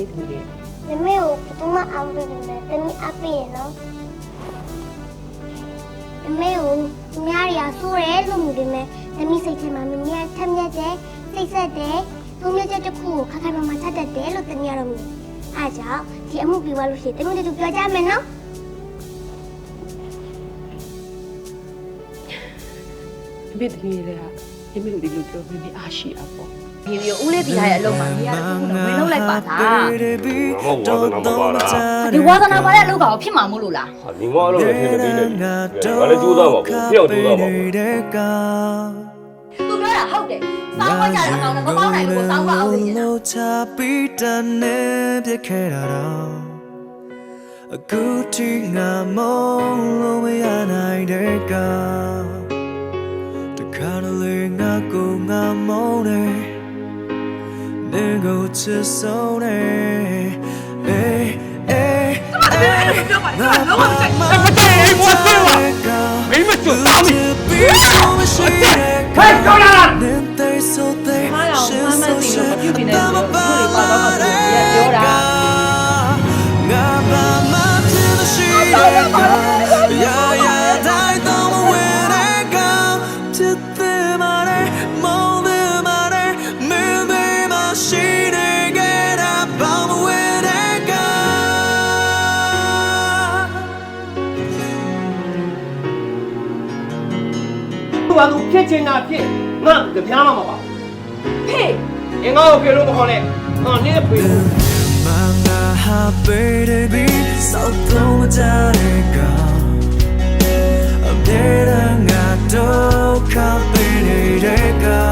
လေးသမီးလေးမမေကိုဘယ်သူမှအောင်ပေးနေတယ်တမီးအပ်ပေးရနော်မမေကိုသူများတွေကဆိုးတယ်လို့မြင်ပေမဲ့တမီးစိတ်ထဲမှာမမေကထက်မြက်တယ်စိတ်ဆက်တယ်သူမြက်ချက်တစ်ခုကိုခက်ခက်မမထက်တတ်တယ်လို့တမီးကတော့မြင်အားကြောင့်ဒီအမှုပြီးသွားလို့ရှိရင်တမီးတို့ပြောကြမယ်နော်အမေသမီးလေးကမိမိတို့ဒီလိုပြောမိမိအားရှိတာပေါ့ ဒီလိုဦးလေးဒီရရဲ့အလုပ်မှာနေရာတစ်ခုတော့ဝင်လုပ်လိုက်ပါလားမဝါသနာပါလားဒီဝါသနာပါတဲ့အလုပ်ကောင်ဖြစ်မှာမို့လို့လားဟာဒီငါတော့လည်းထင်နေတယ်ငါလည်းကြိုးစားပါဘူးဖျောက်ကြိုးစားပါဘူးသူပြောတာဟုတ်တယ်စောင်းဝကြတဲ့အကောင်နဲ့မပေါင်းနိုင်လို့စောင်းဝအောင်နေတယ်လို့ချပြီးတန်နေပြခဲ့တာတော့အခုထိငါမလို့မရနိုင်တဲ့ကတခါတလေငါကိုငါမုန်းနေနေကိုချစ်ဆုံးနေအေးအေးပြောပါလေငါလုံးဝ မကြိုက်မကြိုက်ဘူးမောသေးပါမင်းမကြွတာမင်းဟဲ့ကြောက် သူကသူဖြစ်ချင်တာဖြစ်ငါကြပြားမှမပါဖေးအင်္ဂါကိုဖေလို့မခေါ်နဲ့ငါနင်းဖေလို့ Manga baby so don't jare ka Abdera nga do ka baby ka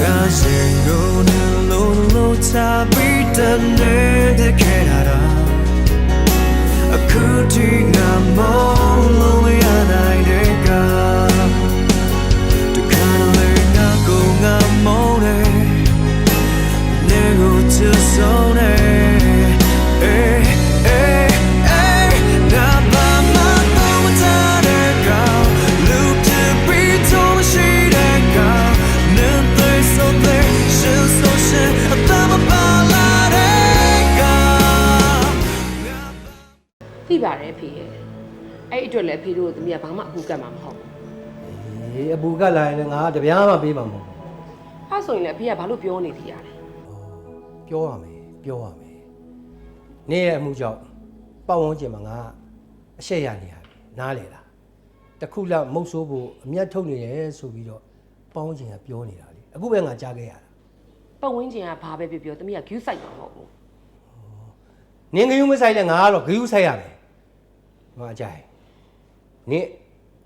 Ga singo ne lo lo ta bi ta ne de kerara Akuti သိပါတယ်ဖေးရဲ့အဲ့အတွက်လည်းဖေးတို့သမီးကဘာမှအကူကတ်မှာမဟုတ်ဘူးဟေးအပူကလာရင်လည်းငါကြပြားမှပေးမှာမဟုတ်အဲဆိုရင်လည်းဖေးကဘာလို့ပြောနေသေးရလဲပြောရမယ်ပြောရမယ်နေ့ရဲ့အမှုကြောင့်ပတ်ဝန်းကျင်မှာငါအရှက်ရနေရပြီနားလေလားတခုလောက်မုတ်ဆိုးဖို့အမျက်ထုတ်နေတယ်ဆိုပြီးတော့ပတ်ဝန်းကျင်ကပြောနေတာလေအခုပဲငါကြားခဲ့ရတာပတ်ဝန်းကျင်ကဘာပဲပြောပြောသမီးကဂယူးဆိုင်မှာမဟုတ်ဘူးနင်ဂယုမဆိုင်လဲငါကတော့ဂယုဆိုင်ရမယ် ငါအကြိုင်နင်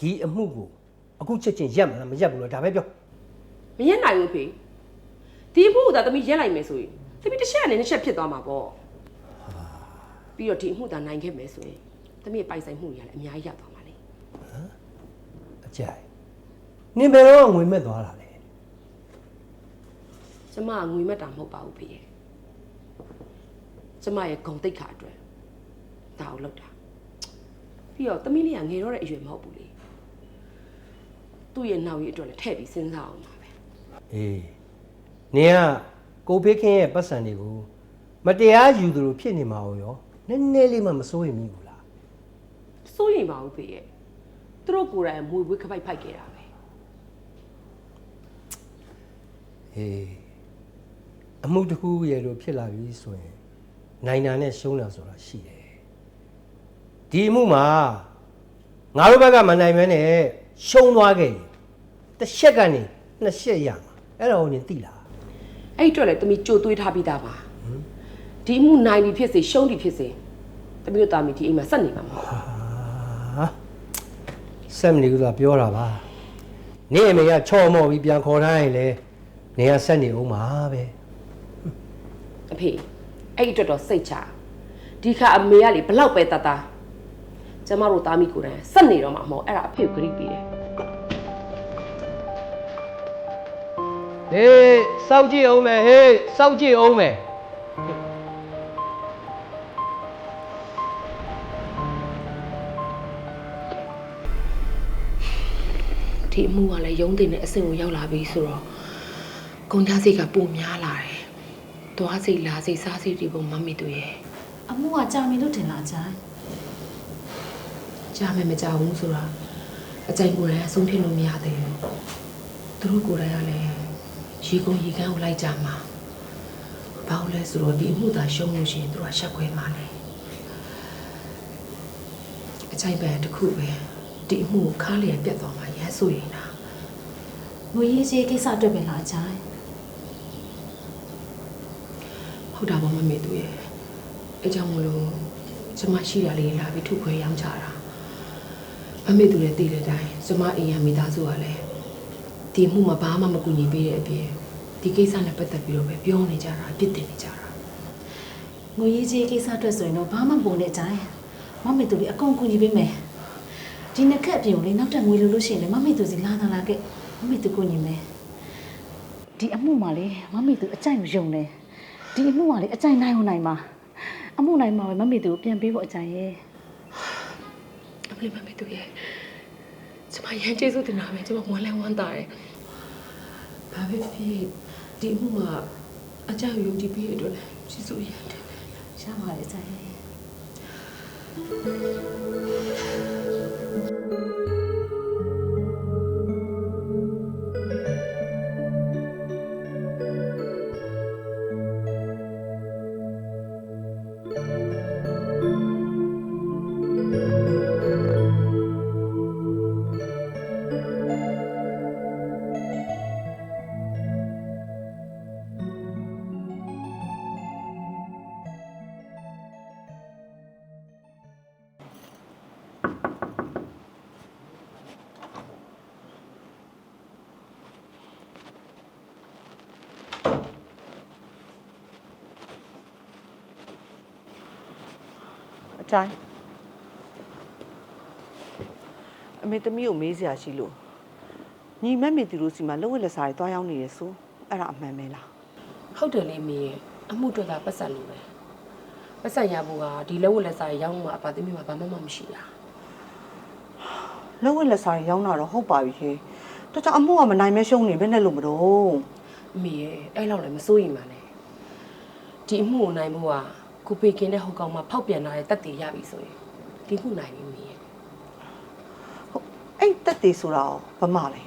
ဒီအမှုကိုအခုချက်ချင်းရက်မလားမရက်ဘူးလားဒါပဲပြောမရက်နိုင်ဘူးဖေးဒီအဖို့ကသမီးရက်လိုက်မယ်ဆိုရင်သမီးတစ်ချက်နဲ့တစ်ချက်ဖြစ်သွားမှာပေါ့ပြီးတော့ဒီအမှုသာနိုင်ခဲ့မယ်ဆိုရင်သမီးရဲ့ပိုင်ဆိုင်မှုတွေကလည်းအများကြီးရသွားမှာလေအကြိုင်နင်ဘယ်တော့ငွေမဲ့သွားတာလဲကျမကငွေမက်တာမဟုတ်ပါဘူးဖေးရဲ့ကျမရဲ့ဂုံတိတ်ခါအတွက်ဒါကိုလုပ်တာ ပြီးတော့သမီးလေးကငယ်တော့တဲ့အရွယ်မဟုတ်ဘူးလေသူ့ရဲ့နောက်ရည်အတွက်လည်းထည့်ပြီးစဉ်းစားအောင်ပါပဲအေးနင်ကကိုဖေးခင်းရဲ့ပတ်စံတွေကိုမတရားယူသလိုဖြစ်နေမှာရောနည်းနည်းလေးမှမစိုးရင်မိဘူးလားစိုးရိမ်ပါဘူးဖေရဲ့သူတို့ကိုယ်တိုင်မွေဝေးခပိုက်ဖိုက်ခဲ့တာပဲအေးအမှုတစ်ခုရဲ့လိုဖြစ်လာပြီဆိုရင်နိုင်တာနဲ့ရှုံးတာဆိုတာရှိတယ် ဒီအမှုမှာငါတို့ဘက်ကမနိုင်မဲနဲ့ရှုံးသွားခဲ့ရင်တစ်ချက်ကနေနှစ်ချက်ရမှာအဲ့ဒါကိုနင်သိလားအဲ့ဒီအတွက်လည်းတမီကြိုတွေးထားပြီးသားပါဒီအမှုနိုင်ပြီဖြစ်စေရှုံးပြီဖြစ်စေတမီတို့တာမီဒီအိမ်မှာစက်နေမှာမဟုတ်ဘူးဟာစက်မနေဘူးဆိုတာပြောတာပါနေအမေကချော့မော့ပြီးပြန်ခေါ်ထားရင်လေနေကဆက်နေအောင်ပါပဲအဖေအဲ့ဒီအတွက်တော့စိတ်ချဒီခါအမေကလေဘလောက်ပဲတတ်တာ ကျမတို့တာမီကိုယ်တိုင်စက်နေတော့မှာမဟုတ်အဲ့ဒါအဖေကိုဂရိပေးတယ်ဟေးစောက်ကြည့်အောင်မယ်ဟေးစောက်ကြည့်အောင်မယ်ဒီအမှုကလည်းရုံးတင်တဲ့အဆင့်ကိုရောက်လာပြီဆိုတော့ကုန်ကြစိတ်ကပိုများလာတယ်သွားစိတ်လာစိတ်စားစိတ်တွေပုံမမေသူရဲ့အမှုကကြာပြီလို့ထင်လားကြာ ကြားမယ်မကြဘူးဆိုတာအကြိုင်ကိုယ်တိုင်အဆုံးဖြတ်လို့မရသေးဘူးသူတို့ကိုယ်တိုင်ကလည်းရေကုန်ရေကန်းကိုလိုက်ကြမှာဘာလို့လဲဆိုတော့ဒီအမှုသာရှုံးလို့ရှိရင်သူတို့ကရှက်ခွဲမှာလေအကြိုင်ပဲတစ်ခုပဲဒီအမှုကိုခါလျက်ပြတ်သွားမှာရမ်းဆိုရင်လားငွေရေးကြေးကိစ္စအတွက်ပဲလားကြာဟုတ်တာပေါ့မမေသူရဲ့အဲကြောင့်မလို့ကျမရှိတာလေးလာပြီးထုတ်ခွဲရောင်းချတာ မမေသူလည်းသိတဲ့အတိုင်းကျမအိမ်ရမိသားစုကလည်းဒီမှုမှာဘာမှမကူညီပေးတဲ့အပြင်ဒီကိစ္စနဲ့ပတ်သက်ပြီးတော့ပဲပြောနေကြတာအပြစ်တင်နေကြတာငွေရေးကြေးကိစ္စအတွက်ဆိုရင်တော့ဘာမှမပုံနဲ့ကြာမမေတို့လေးအကုန်ကူညီပေးမယ်ဒီနှစ်ခက်အပြင်ကိုလေနောက်ထပ်ငွေလိုလို့ရှိရင်လေမမေတို့စီလာလာလာခဲ့မမေတို့ကူညီမယ်ဒီအမှုမှာလေမမေတို့အကြိုက်မယုံနဲ့ဒီအမှုမှာလေအကြိုက်နိုင်အောင်နိုင်မှာအမှုနိုင်မှာပဲမမေတို့ကိုပြန်ပေးဖို့အကြိုက်ရဲ့အ မလေးမမေသူရဲ့ကျမရမ်းကျေးဇူးတင်တာပဲကျမဝမ်းလဲဝမ်းသာတယ်ဘာပဲဖြစ်ဖြစ်ဒီအမှုမှာအကြောက်ယုံကြည်ပြီးရတဲ့အတွက်လည်းကျေးဇူးရမ်းတယ်ရပါတယ်အကြို အတိုင်းအမေသမီးကိုမေးစရာရှိလို့ညီမက်မေသူတို့စီမှာလက်ဝက်လက်စားတွေတွားရောက်နေရဆိုအဲ့ဒါအမှန်ပဲလားဟုတ်တယ်လေမင်းရဲ့အမှုတွေကပတ်စံလို့ပဲပတ်စံရဖို့ကဒီလက်ဝတ်လက်စားရောင်းမှာအပါသမီးမှာဘာမှမမရှိတာလက်ဝက်လက်စားတွေရောက်လာတော့ဟုတ်ပါပြီဟေးတော်ကြောင့်အမှုကမနိုင်မဲရှုံးနေဘယ်နဲ့လို့မတော့အမေရဲ့အဲ့လောက်လည်းမစိုးရင်ပါနဲ့ဒီအမှုကိုနိုင်ဖို့က ကိုပေကင်းတဲ့ဟိုကောင်မှာဖောက်ပြန်လာတဲ့တက်တည်ရပြီဆိုရင်ဒီခုနိုင်ပြီမင်းရဲ့ဟုတ်အဲ့တက်သေးဆိုတာရောဘာမှလဲ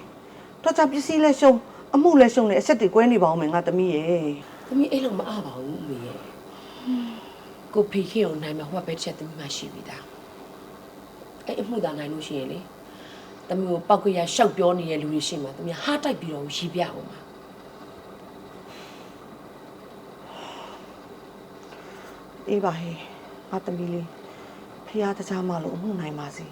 တော်ကြောင့်ပစ္စည်းလဲရှုံးအမှုလဲရှုံးနေအဆက်တွေကွဲနေပါအောင်မယ်ငါသမီးရဲ့သမီးအဲ့လောက်မအားပါဘူးအမေရဲ့ကိုဖေခင်ကိုနိုင်မှာဟိုကပဲချက်သမီးမှရှိပြီသားအဲ့အမှုသာနိုင်လို့ရှိရင်လေသမီးကိုပောက်ကရရှောက်ပြောနေတဲ့လူတွေရှိမှသမီးဟားတိုက်ပြီးတော့ရီးပြအောင်ပါ အေးပါဟေးငါသမီးလေးဖះတကြားမလို့အမှုနိုင်ပါစေ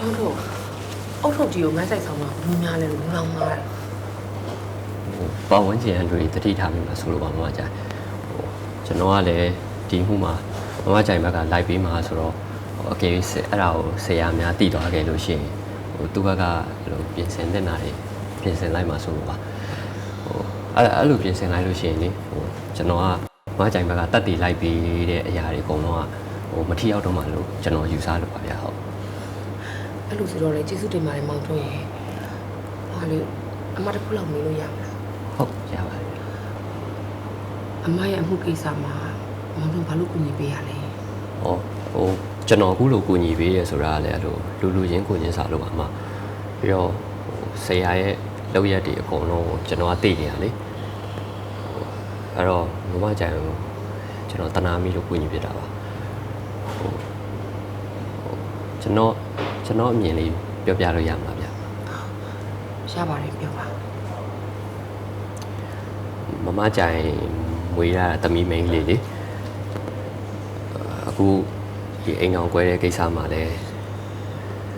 အောက်ထုတ်အောက်ထုတ်ကြီးကိုငန်းဆိုင်ဆောင်မှာဘူးများလဲလို့လောင်မှားတယ်ဟို ပတ်ဝန်းကျင်အလူတွေတတိထားမိမှာဆိုလို့ပါမမကြိုင်ဟိုကျွန်တော်ကလည်းဒီမှုမှာမမကြိုင်ဘက်ကလိုက်ပေးမှာဆိုတော့ဟိုအကယ်၍အဲ့ဒါကိုဆရာများတည်သွားခဲ့လို့ရှိရင်ဟိုသူ့ဘက်ကအဲ့လိုပြင်ဆင်တဲ့နာတွေပြင်ဆင်လိုက်မှာဆိုလို့ပါဟိုအဲ့အဲ့လိုပြင်ဆင်လိုက်လို့ရှိရင်လေဟိုကျွန်တော်ကမမကြိုင်ဘက်ကတတ်တည်လိုက်ပေးတဲ့အရာတွေအကုန်လုံးကဟိုမထီရောက်တော့မှလို့ကျွန်တော်ယူဆလို့ပါဗျာဟုတ်အဲ့လိုဆိုတော့လေကျေးဇူးတင်ပါတယ်မောင်တို့ရေဟာလေအမတစ်ခုလောက်မေးလို့ရမလား ဟုတ်ရပါတယ်အမရဲ့အမှုကိစ္စမှာမောင်တို့ဘာလို့ကူညီပေးရလဲ။ဟောဟိုကျွန်တော်အခုလိုကိုညီပေးရဆိုတာကလည်းအဲ့လိုလူလူချင်းကိုချင်းစာလို့ပါမှပြီးတော့ဟိုဆရာရဲ့လောက်ရက်တွေအကုန်လုံးကိုကျွန်တော်ကသိနေရလေ။ဟိုအဲ့တော့မမကြိုင်ကိုကျွန်တော်တနာမီလို့ကိုညီပြတာပါ။ဟိုဟိုကျွန်တော်ကျွန်တော်အမြင်လေးပြောပြလို့ရမှာဗျာရပါတယ်ပြောပါ။ မမကြိုင်မွေးရတာတမီမိန်းကလေးလေ။အခုဒီအိမ်အောင်ကွဲတဲ့ကိစ္စမှာလည်း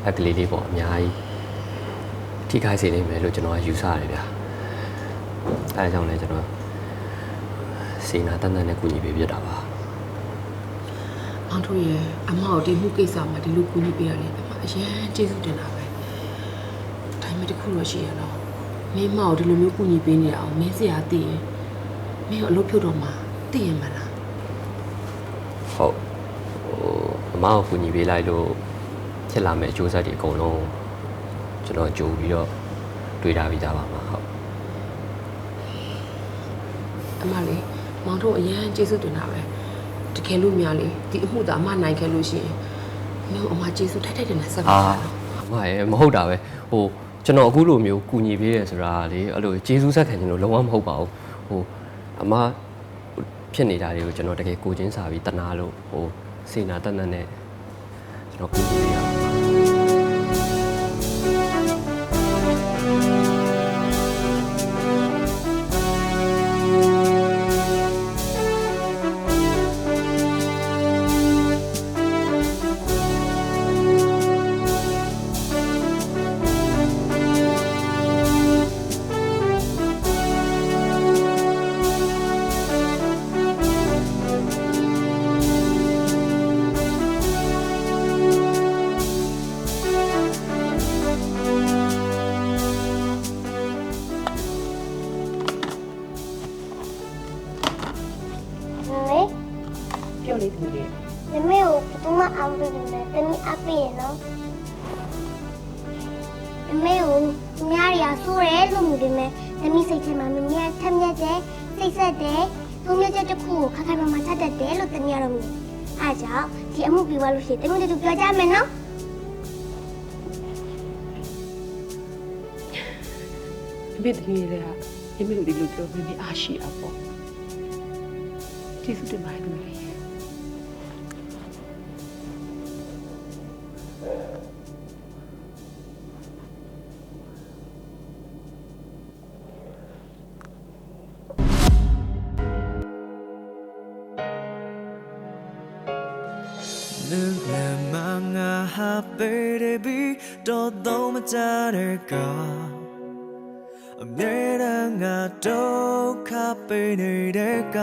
အကလေးလေးပေါ့အများကြီးထိခိုက်စေနိုင်မယ်လို့ကျွန်တော်ကယူဆရတယ်ဗျာအဲဒါကြောင့်လည်းကျွန်တော်စေနာတန်တန်နဲ့ကူညီပေးပြတာပါမောင်တို့ရေအမကိုဒီမှုကိစ္စမှာဒီလိုကူညီပေးရလဲအမအရင်ကျေးဇူးတင်တာပဲမတစ်ခုတော့ရှိရတော့ မင်းမအောင်ဒီလိုမျိုးကူညီပေးနေအောင်မင်းစရာသိရင်မင်းကိုအလုပ်ဖြုတ်တော့မှာသိရင်မလားဟုတ်ဟိုအမကိုကူညီပေးလိုက်လို့ဖြစ်လာမယ့်အကျိုးဆက်တွေအကုန်လုံးကျွန်တော်ကြိုပြီးတော့တွေးထားပြီးသားပါမှာဟုတ်အမလေးမောင်တို့အရန်ကျေးဇူးတင်တာပဲတကယ်လို့များလေဒီအမှုသာအမနိုင်ခဲ့လို့ရှိရင်မင်းကိုအမကျေးဇူးထိုက်ထိုက်တယ်နဲ့ဆက်ပါအာတော့အမရဲ့မဟုတ်တာပဲဟို ကျွန်တော်အခုလိုမျိုးကူညီပေးရဲဆိုတာလေအဲ့လိုကျေးဇူးဆက်ခံခြင်းလို့လုံးဝမဟုတ်ပါဘူးဟိုအမဖြစ်နေတာတွေကိုကျွန်တော်တကယ်ကိုချင်းစာပြီးတနာလို့ဟိုစေနာတတ်တတ်နဲ့ကျွန်တော်ကူညီပေးရအောင် အားပေးရနော်မမေကိုသူများတွေကဆိုးတယ်လို့မြင်ပေမဲ့တမီးစိတ်ထဲမှာမမေကထက်မြက်တယ်စိတ်ဆက်တယ်သူမျိုးချက်တစ်ခုကိုခက်ခက်မမချတတ်တယ်လို့တမီးကတော့မြင်အားကြောင့်ဒီအမှုပြီးသွားလို့ရှိရင်တမီးတို့ပြောကြမယ်နော်အမေသမီးလေးကမင်းတို့ဒီလိုပြောမင်းအားရှိတာပေါ့ကျေးဇူးတင်ပါတယ်သူလေးလူ ဟာပေရပြီးတော့တော့မကြတဲ့ကအမြဲတမ်းငါဒုက္ခပေးနေတဲ့က